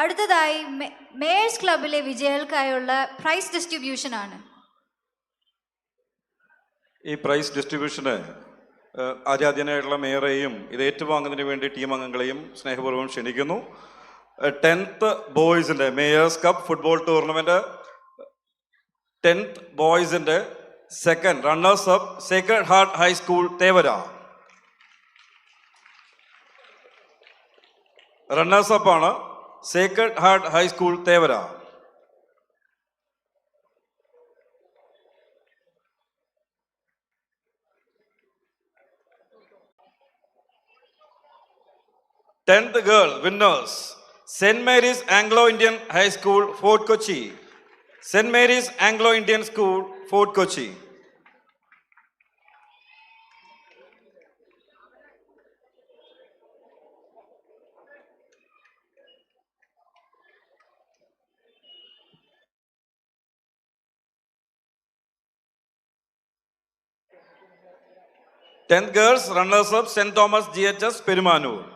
അടുത്തതായി മേഴ്സ് ക്ലബിലെ വിജയികൾക്കായുള്ള പ്രൈസ് ഡിസ്ട്രിബ്യൂഷൻ ആണ്. ഈ പ്രൈസ് ഡിസ്ട്രിബ്യൂഷന് ആചാദ്യനായിട്ടുള്ള മേയറേയും ഇത് ഏറ്റുവാങ്ങുന്നതിന് വേണ്ടി ടീം അംഗങ്ങളെയും സ്നേഹപൂർവം ക്ഷണിക്കുന്നു. Tenth ബോയ്സിന്റെ Mayor's Cup football tournament tenth ബോയ്സിന്റെ second runners up Sacred Heart High School Thevara. Runners up ആണ് Sacred heart high school Thevara Tenth girl winners St. Mary's Anglo-Indian High School, Fort Kochi. St. Mary's Anglo-Indian School, Fort Kochi. Tenth girls runners up St. Thomas GHS Perumanur.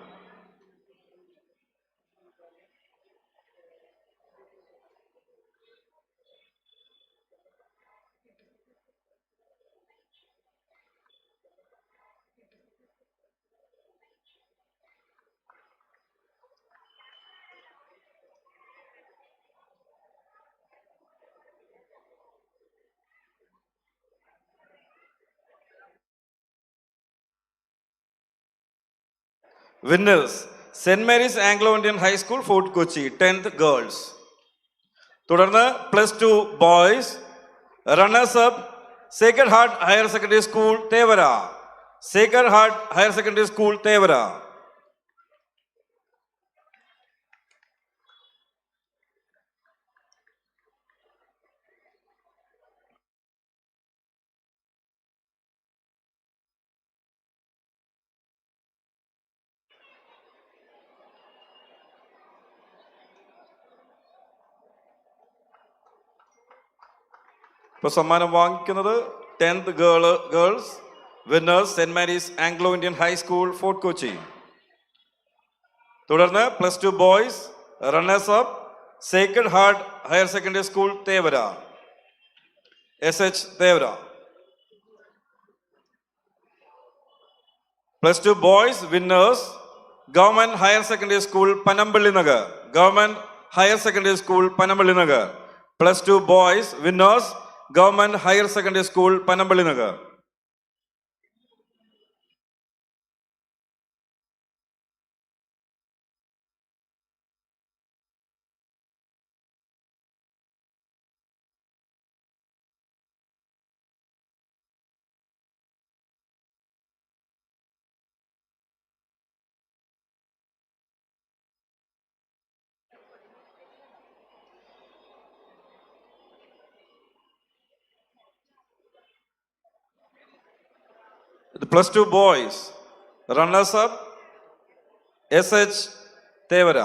Winners saint Mary's Anglo Indian high school Fort Kochi tenth girls തുടർന്ന് plus two boys runners up Sacred Heart higher secondary school Thevara Sacred Heart higher secondary school Thevara ഇപ്പോൾ സമ്മാനം വാങ്ങിക്കുന്നത് tenth girl girls winners saint Mary's Anglo Indian high school Fort Kochi. തുടർന്ന് plus two boys runners up Sacred Heart higher secondary school Thevara. S H Thevara. Plus two boys winners government higher secondary school Panampilly Nagar. Government higher secondary school Panampilly Nagar. Plus two boys winners government higher secondary school Panampilly Nagar. Plus two boys runners up S H Thevara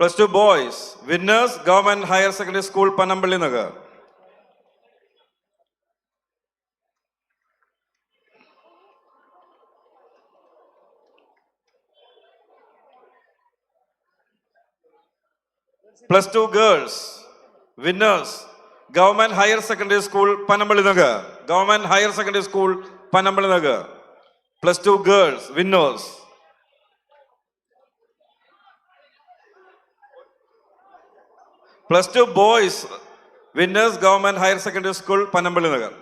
plus two boys winners government higher secondary school Panampilly Nagar plus two girls winners government higher secondary school Panampilly Nagar government higher secondary school Panampilly Nagar plus two girls winners. Plus two boys winners government higher secondary school Panampilly Nagar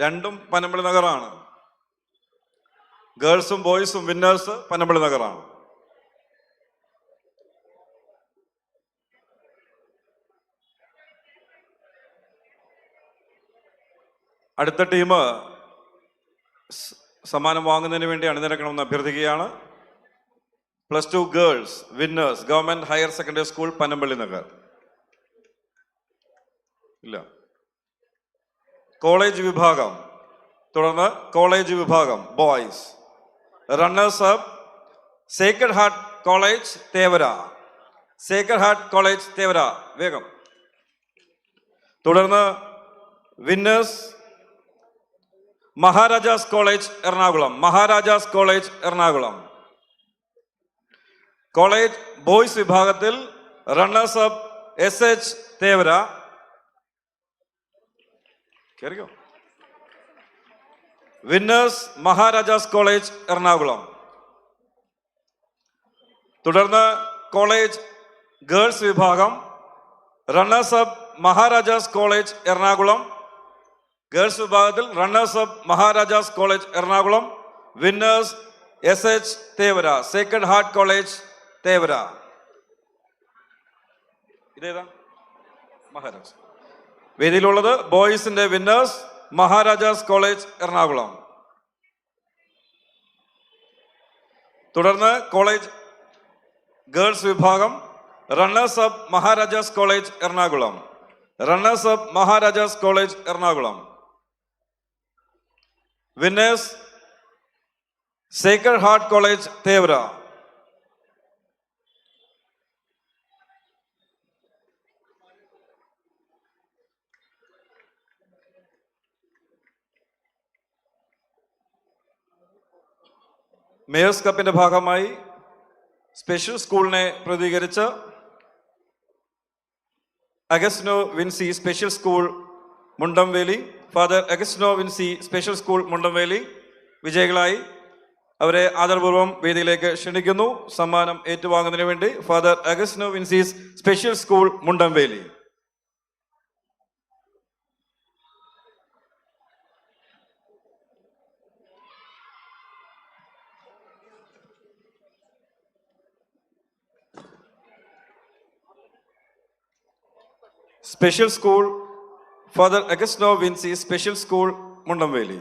രണ്ടും പനമ്പള്ളി നഗറാണ് ഗേൾസും ബോയ്സും winners Panampilly നഗറാണ് അടുത്ത team സമ്മാനം വാങ്ങുന്നതിന് വേണ്ടി അണിനിരക്കണമെന്ന് അഭ്യർത്ഥിക്കുകയാണ്. Plus two girls winners Government Higher Secondary School Panampilly Nagar. ഇല്ല. കോളേജ് വിഭാഗം. തുടർന്ന് കോളേജ് വിഭാഗം boys. Runners up Sacred Heart College Thevara. Sacred Heart College Thevara. വേഗം. തുടർന്ന് winners Maharaja's College Ernakulam. Maharaja's College Ernakulam. College boys വിഭാഗത്തിൽ runners up S H Thevara. കേറിയോ winners Maharajas college Ernakulam. തുടർന്ന് college girls വിഭാഗം runners up Maharaja's College Ernakulam. Girls വിഭാഗത്തിൽ runners up Maharaja's college Ernakulam. Winners S H Thevara. Sacred Heart College Thevara. ഇതേതാ? മഹാരാജ്. വേദിയിലുള്ളത് ബോയ്സിന്റെ winners Maharajas college Ernakulam. തുടർന്ന് college girls വിഭാഗം runners up Maharajas College Ernakulam. Runners up Maharajas College Ernakulam. Winners Sacred Heart College Thevara Mayor's കപ്പിന്റെ ഭാഗമായി special സ്കൂളിനെ പ്രതികരിച്ച് അഗസ്നോ Vinci Special school Mundamveli. Father അഗസ്നോ Vinci Special school Mundamveli. വിജയികളായി അവരെ ആദരപൂർവം വേദിയിലേക്ക് ക്ഷണിക്കുന്നു. സമ്മാനം ഏറ്റുവാങ്ങുന്നതിന് വേണ്ടി ഫാദർ അഗസ്നോ വിൻസീസ് special school Mundamveli. Special school father അഗസ്നോ Vinci Special school Mundamveli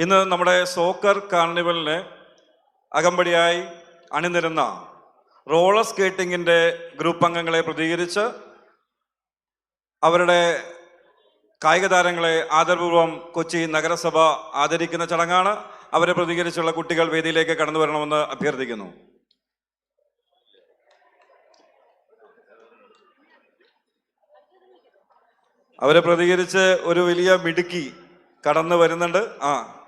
ഇന്ന് നമ്മുടെ സോക്കർ കാർണിവലിന് അകമ്പടിയായി അണിനിരുന്ന റോളർ സ്കേറ്റിംഗിന്റെ ഗ്രൂപ്പ് അംഗങ്ങളെ പ്രതികരിച്ച് അവരുടെ കായിക താരങ്ങളെ ആദരപൂർവം കൊച്ചി നഗരസഭ ആദരിക്കുന്ന ചടങ്ങാണ്. അവരെ പ്രതികരിച്ചുള്ള കുട്ടികൾ വേദിയിലേക്ക് കടന്നു വരണമെന്ന് അഭ്യർത്ഥിക്കുന്നു. അവരെ പ്രതികരിച്ച് ഒരു വലിയ മിടുക്കി കടന്നു വരുന്നുണ്ട്. ആ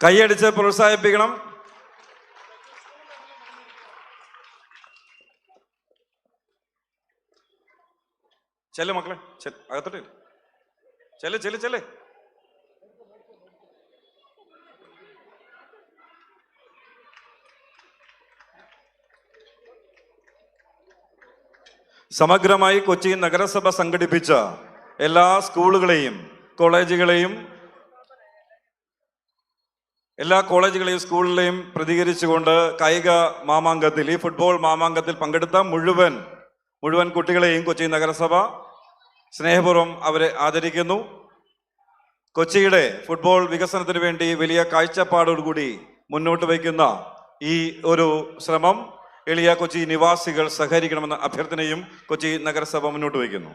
കൈയടിച്ച് പ്രോത്സാഹിപ്പിക്കണം ചെല്ല് മക്കളെ അകത്തോട്ട്. ചെല്ല് ചെല്ല് ചെല്ല് സമഗ്രമായി കൊച്ചി നഗരസഭ സംഘടിപ്പിച്ച എല്ലാ സ്കൂളുകളെയും കോളേജുകളെയും എല്ലാ കോളേജുകളെയും സ്കൂളിലെയും പ്രതികരിച്ചുകൊണ്ട് കായിക മാമാങ്കത്തിൽ ഈ ഫുട്ബോൾ മാമാങ്കത്തിൽ പങ്കെടുത്ത മുഴുവൻ മുഴുവൻ കുട്ടികളെയും കൊച്ചി നഗരസഭ സ്നേഹപൂർവം അവരെ ആദരിക്കുന്നു. കൊച്ചിയുടെ ഫുട്ബോൾ വികസനത്തിന് വേണ്ടി വലിയ കാഴ്ചപ്പാടോടുകൂടി മുന്നോട്ട് വയ്ക്കുന്ന ഈ ഒരു ശ്രമം എളിയ കൊച്ചി നിവാസികൾ സഹകരിക്കണമെന്ന അഭ്യർത്ഥനയും കൊച്ചി നഗരസഭ മുന്നോട്ട് വയ്ക്കുന്നു.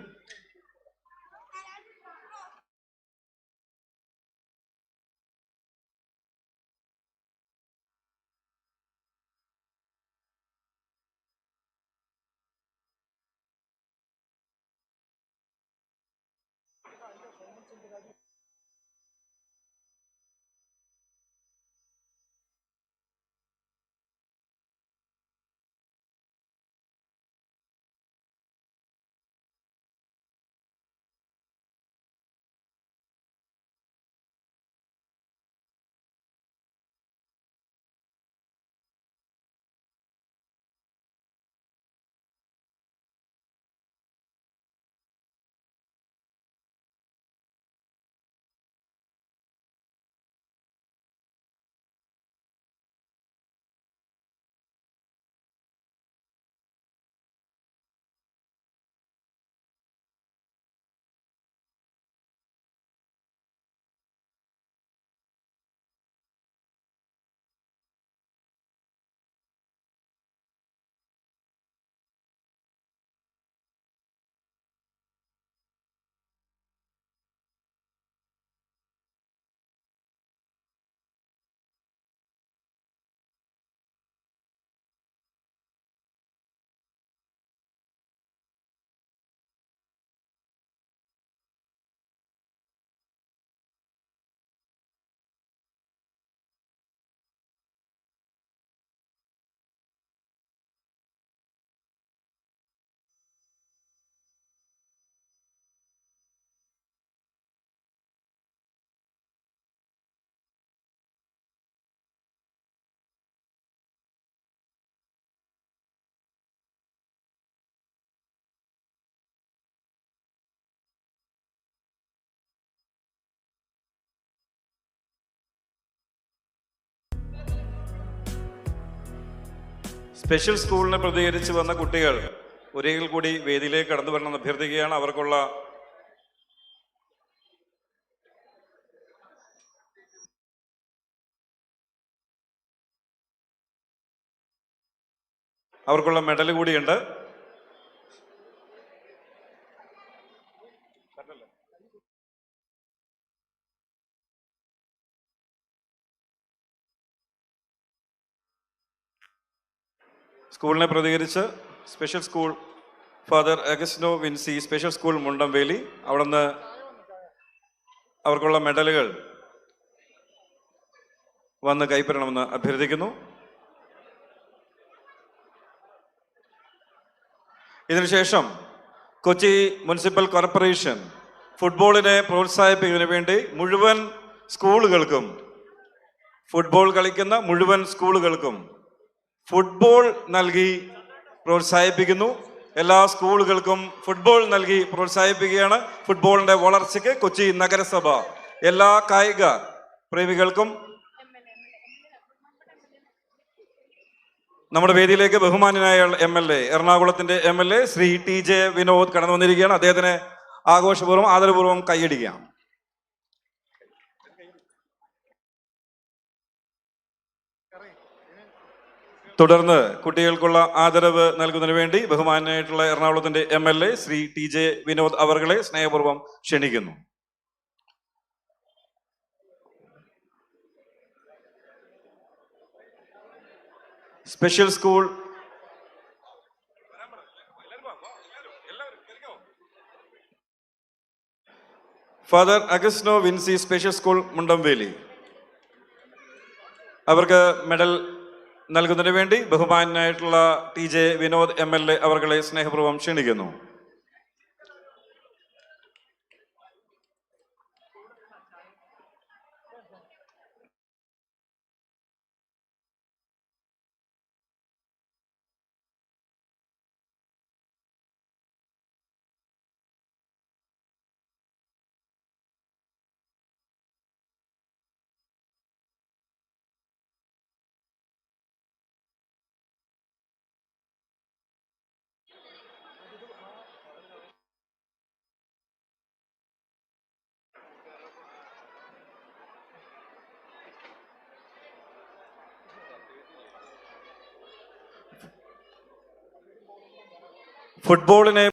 സ്പെഷ്യൽ സ്കൂളിനെ പ്രതികരിച്ച് വന്ന കുട്ടികൾ ഒരിക്കൽ കൂടി വേദിയിലേക്ക് കടന്നു വരണമെന്ന് അഭ്യർത്ഥിക്കുകയാണ് അവർക്കുള്ള അവർക്കുള്ള മെഡൽ കൂടിയുണ്ട്. സ്കൂളിനെ പ്രതികരിച്ച് special school father അഗസ്റ്റിനോ Vinci Special school Mundamveli അവിടുന്ന് അവർക്കുള്ള മെഡലുകൾ വന്ന് കൈപ്പറ്റണമെന്ന് അഭ്യർത്ഥിക്കുന്നു. ഇതിനുശേഷം കൊച്ചി മുനിസിപ്പൽ കോർപ്പറേഷൻ ഫുട്ബോളിനെ പ്രോത്സാഹിപ്പിക്കുന്നതിന് വേണ്ടി മുഴുവൻ സ്കൂളുകൾക്കും ഫുട്ബോൾ കളിക്കുന്ന മുഴുവൻ സ്കൂളുകൾക്കും ഫുട്ബോൾ നൽകി പ്രോത്സാഹിപ്പിക്കുന്നു. എല്ലാ സ്കൂളുകൾക്കും ഫുട്ബോൾ നൽകി പ്രോത്സാഹിപ്പിക്കുകയാണ്. ഫുട്ബോളിന്റെ വളർച്ചയ്ക്ക് കൊച്ചി നഗരസഭ. എല്ലാ കായിക പ്രേമികൾക്കും നമ്മുടെ വേദിയിലേക്ക് ബഹുമാനായ M L A എറണാകുളത്തിന്റെ M L A Shri T J Vinod കടന്നു വന്നിരിക്കുകയാണ് അദ്ദേഹത്തിന് ആഘോഷപൂർവം ആദരപൂർവം കൈയടിക്കാം. തുടർന്ന് കുട്ടികൾക്കുള്ള ആദരവ് നൽകുന്നതിന് വേണ്ടി ബഹുമാനായിട്ടുള്ള എറണാകുളത്തിന്റെ M L A Shri T J Vinod അവർകളെ സ്നേഹപൂർവം ക്ഷണിക്കുന്നു. Special school father അഗസ്നോ Vinci Special school Mundamveli. അവർക്ക് മെഡൽ നൽകുന്നതിന് വേണ്ടി ബഹുമാനായിട്ടുള്ള T J Vinod M L A അവർകളെ സ്നേഹപൂർവം ക്ഷണിക്കുന്നു. ഫുട്ബോളിനെ